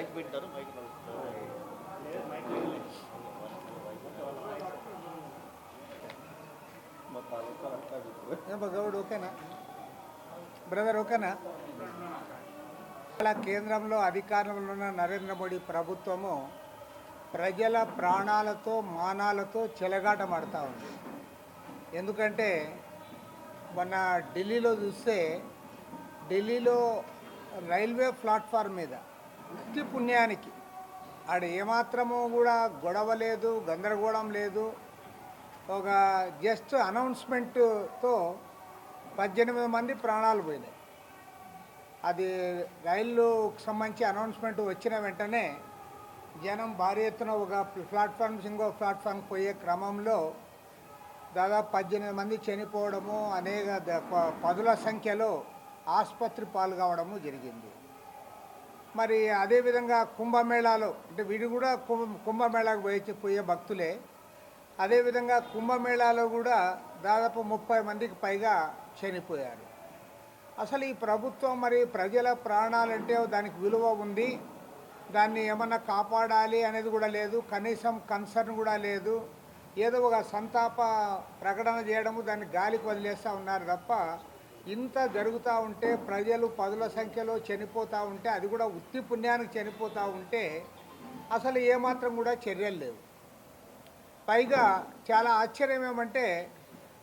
Mic పెట్టారు mic Goud ఓకేనా? Brother ఓకేనా? ఇలా కేంద్రంలో అధికారంలో ఉన్న నరేంద్ర మోడీ ప్రభుత్వము ప్రజల ప్రాణాలతో మానాలతో చెలగాటమాడుతూ ఉంది. ఎందుకంటే మొన్న ఢిల్లీలో చూస్తే ఢిల్లీలో రైల్వే ప్లాట్ఫామ్ మీద వృత్తి పుణ్యానికి. ఆడ ఏమాత్రము కూడా గొడవ లేదు గందరగోళం లేదు. ఒక జస్ట్ అనౌన్స్మెంట్తో పద్దెనిమిది మంది ప్రాణాలు పోయినాయి. అది రైలుకు సంబంధించి అనౌన్స్మెంట్ వచ్చిన వెంటనే జనం భారీ ఎత్తున ఒక ప్లాట్ఫామ్ ఇంకో ప్లాట్ఫామ్కి పోయే క్రమంలో దాదాపు పద్దెనిమిది మంది చనిపోవడము అనేక ప- పదుల సంఖ్యలో ఆసుపత్రి పాలు కావడము జరిగింది. మరి అదేవిధంగా కుంభమేళాలో అంటే వీడు కూడా కుంభ కుంభమేళాకు పోయి పోయే భక్తులే. అదేవిధంగా కుంభమేళాలో కూడా దాదాపు ముప్పై మందికి పైగా చనిపోయారు. అసలు ఈ ప్రభుత్వం మరి ప్రజల ప్రాణాలంటే దానికి విలువ ఉంది. దాన్ని ఏమన్నా కాపాడాలి అనేది కూడా లేదు. కనీసం కన్సర్న్ కూడా లేదు. ఏదో ఒక సంతాప ప్రకటన చేయడము దాన్ని గాలికి వదిలేస్తూ ఉన్నారు తప్ప ఇంత జరుగుతూ ఉంటే ప్రజలు పదుల సంఖ్యలో చనిపోతూ ఉంటే అది కూడా ఉత్తి పుణ్యానికి చనిపోతూ ఉంటే అసలు ఏమాత్రం కూడా చర్యలు లేవు. పైగా చాలా ఆశ్చర్యం ఏమంటే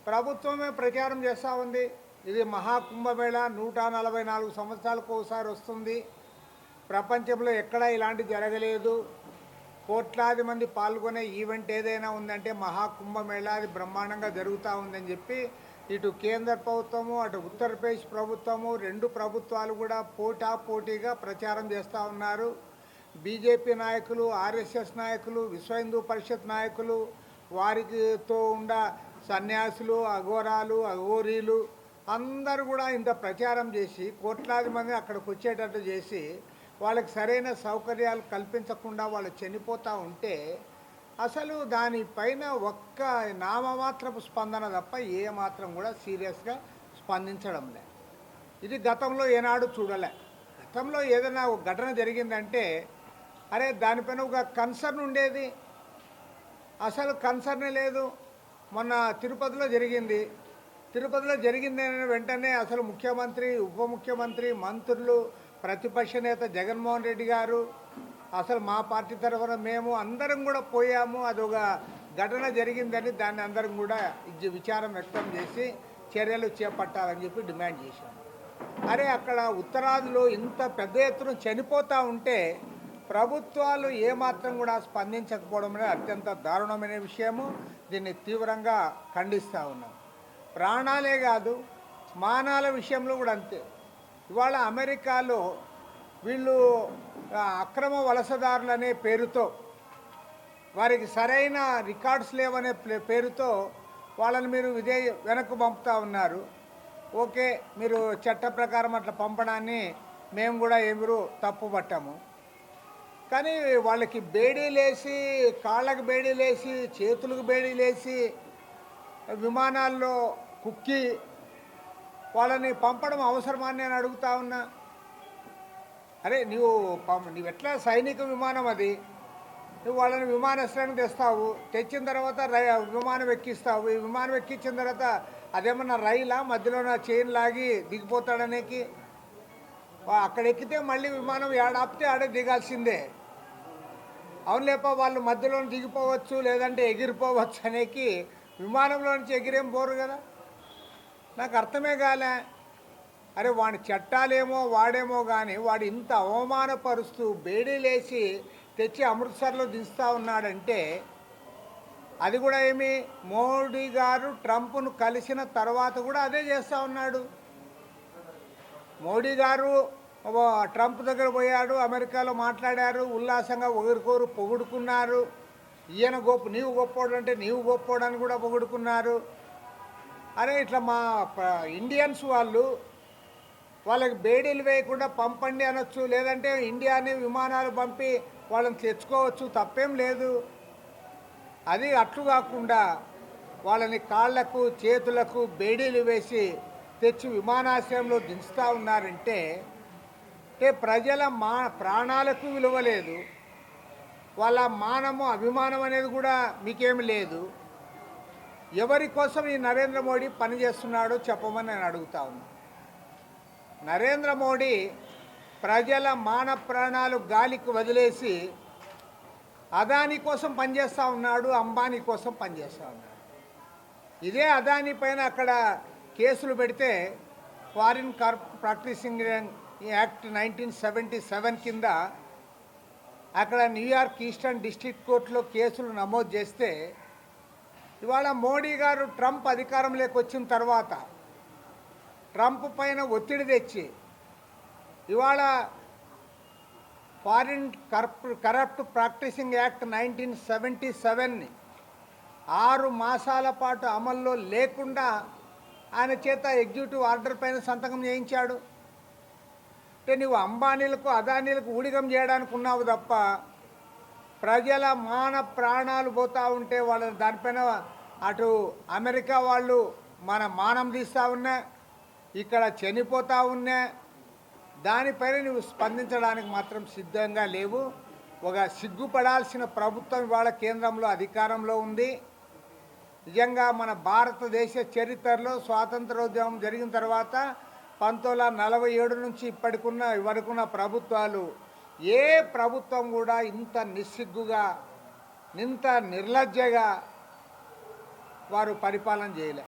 ప్రభుత్వమే ప్రచారం చేస్తూ ఉంది. ఇది మహాకుంభమేళ నూట నలభై నాలుగు సంవత్సరాలకు ఒకసారి వస్తుంది. ప్రపంచంలో ఎక్కడా ఇలాంటి జరగలేదు. కోట్లాది మంది పాల్గొనే ఈవెంట్ ఏదైనా ఉందంటే మహాకుంభమేళ అది బ్రహ్మాండంగా జరుగుతూ ఉందని చెప్పి ఇటు కేంద్ర ప్రభుత్వము అటు ఉత్తరప్రదేశ్ ప్రభుత్వము రెండు ప్రభుత్వాలు కూడా పోటా పోటీగా ప్రచారం చేస్తూ ఉన్నారు. బీజేపీ నాయకులు ఆర్ఎస్ఎస్ నాయకులు విశ్వ హిందూ పరిషత్ నాయకులు వారితో ఉండ సన్యాసులు అఘోరాలు అఘోరీలు అందరూ కూడా ఇంత ప్రచారం చేసి కోట్లాది మంది అక్కడికి వచ్చేటట్టు చేసి వాళ్ళకి సరైన సౌకర్యాలు కల్పించకుండా వాళ్ళు చనిపోతూ ఉంటే అసలు దానిపైన ఒక్క నామమాత్రపు స్పందన తప్ప ఏ మాత్రం కూడా సీరియస్గా స్పందించడం లే. ఇది గతంలో ఏనాడు చూడలే. గతంలో ఏదైనా ఒక ఘటన జరిగిందంటే అరే దానిపైన ఒక కన్సర్న్ ఉండేది. అసలు కన్సర్నే లేదు. మొన్న తిరుపతిలో జరిగింది. తిరుపతిలో జరిగింది వెంటనే అసలు ముఖ్యమంత్రి ఉప ముఖ్యమంత్రి మంత్రులు ప్రతిపక్ష నేత జగన్మోహన్ రెడ్డి గారు అసలు మా పార్టీ తరఫున మేము అందరం కూడా పోయాము. అది ఒక ఘటన జరిగిందని దాన్ని అందరం కూడా ఇది విచారం వ్యక్తం చేసి చర్యలు చేపట్టాలని చెప్పి డిమాండ్ చేశాం. అరే అక్కడ ఉత్తరాదిలో ఇంత పెద్ద ఎత్తున చనిపోతూ ఉంటే ప్రభుత్వాలు ఏమాత్రం కూడా స్పందించకపోవడం అనేది అత్యంత దారుణమైన విషయము. దీన్ని తీవ్రంగా ఖండిస్తూ ఉన్నాం. ప్రాణాలే కాదు మానాల విషయంలో కూడా అంతే. ఇవాళ అమెరికాలో వీళ్ళు అక్రమ వలసదారులు అనే పేరుతో వారికి సరైన రికార్డ్స్ లేవనే ప్లే- పేరుతో వాళ్ళని మీరు ఇదే వెనక్కు పంపుతా ఉన్నారు. ఓకే మీరు చట్ట ప్రకారం అట్లా పంపడాన్ని మేము కూడా ఎవరు తప్పు పట్టాము. కానీ వాళ్ళకి బేడీలేసి కాళ్ళకు బేడీలేసి చేతులకు బేడీలేసి విమానాల్లో కుక్కి వాళ్ళని పంపడం అవసరమా అని నేను అడుగుతా ఉన్నా. అరే నీవు నీవు ఎట్లా సైనిక విమానం అది? నువ్వు వాళ్ళని విమానాశ్రయానికి తెస్తావు తెచ్చిన తర్వాత రై విమానం ఎక్కిస్తావు ఈ విమానం ఎక్కించిన తర్వాత అదేమన్నా రైలా? మధ్యలో నా చైన్ లాగి దిగిపోతాడనేకి? అక్కడ ఎక్కితే మళ్ళీ విమానం ఏడాపితే ఆడే దిగాల్సిందే. అవును లేప వాళ్ళు మధ్యలో దిగిపోవచ్చు లేదంటే ఎగిరిపోవచ్చు అనేకి విమానంలో నుంచి ఎగిరేం పోరు కదా? నాకు అర్థమే కాలే. అరే వాడి చట్టాలేమో వాడేమో కానీ వాడు ఇంత అవమానపరుస్తూ బేడీలేసి తెచ్చి అమృత్సర్లో దించుతా ఉన్నాడంటే అది కూడా ఏమి? మోడీ గారు ట్రంప్ను కలిసిన తర్వాత కూడా అదే చేస్తూ ఉన్నాడు. మోడీ గారు ట్రంప్ దగ్గర పోయాడు అమెరికాలో మాట్లాడారు ఉల్లాసంగా ఒకరికొరు పొగుడుకున్నారు. ఈయన గొప్ప నీవు గొప్పోడు అంటే నీవు గొప్పోడని కూడా పొగుడుకున్నారు. అరే ఇట్లా మా ఇండియన్స్ వాళ్ళు వాళ్ళకి బేడీలు వేయకుండా పంపండి అనొచ్చు లేదంటే ఇండియాని విమానాలు పంపి వాళ్ళని తెచ్చుకోవచ్చు తప్పేం లేదు. అది అట్లు కాకుండా వాళ్ళని కాళ్ళకు చేతులకు బేడీలు వేసి తెచ్చి విమానాశ్రయంలో దించుతూ ఉన్నారంటే అంటే ప్రజల మా ప్రాణాలకు విలువ లేదు. వాళ్ళ మానము అభిమానం అనేది కూడా మీకేమి లేదు. ఎవరి కోసం ఈ నరేంద్ర మోడీ పనిచేస్తున్నాడో చెప్పమని నేను అడుగుతా ఉన్నాను నరేంద్ర మోడీ ప్రజల మాన ప్రాణాలు గాలికి వదిలేసి అదాని కోసం పనిచేస్తూ ఉన్నాడు అంబానీ కోసం పనిచేస్తూ ఉన్నాడు. ఇదే అదాని పైన అక్కడ కేసులు పెడితే foreign corrupt practising act nineteen seventy seven కింద అక్కడ న్యూయార్క్ ఈస్టర్న్ డిస్ట్రిక్ట్ కోర్టులో కేసులు నమోదు చేస్తే ఇవాళ మోడీ గారు ట్రంప్ అధికారంలోకి వచ్చిన తర్వాత ట్రంప్ పైన ఒత్తిడి తెచ్చి ఇవాళ foreign corrupt corrupt practising act nineteen seventy సెవెన్ని ఆరు మాసాల పాటు అమల్లో లేకుండా ఆయన చేత ఎగ్జిక్యూటివ్ ఆర్డర్ పైన సంతకం చేయించాడు. అంటే నువ్వు అంబానీలకు అదానీలకు ఊడిగం చేయడానికి ఉన్నావు తప్ప ప్రజల మాన ప్రాణాలు పోతూ ఉంటే వాళ్ళ దానిపైన అటు అమెరికా వాళ్ళు మన మానం తీస్తూ ఉన్నా ఇక్కడ చనిపోతూ ఉన్నా దానిపైన నువ్వు స్పందించడానికి మాత్రం సిద్ధంగా లేవు. ఒక సిగ్గుపడాల్సిన ప్రభుత్వం ఇవాళ కేంద్రంలో అధికారంలో ఉంది. నిజంగా మన భారతదేశ చరిత్రలో స్వాతంత్రోద్యమం జరిగిన తర్వాత పంతొమ్మిది వందల నలభై ఏడు నుంచి ఇప్పటికున్న వరకున్న ప్రభుత్వాలు ఏ ప్రభుత్వం కూడా ఇంత నిస్సిగ్గుగా ఇంత నిర్లజ్జగా వారు పరిపాలన చేయలే.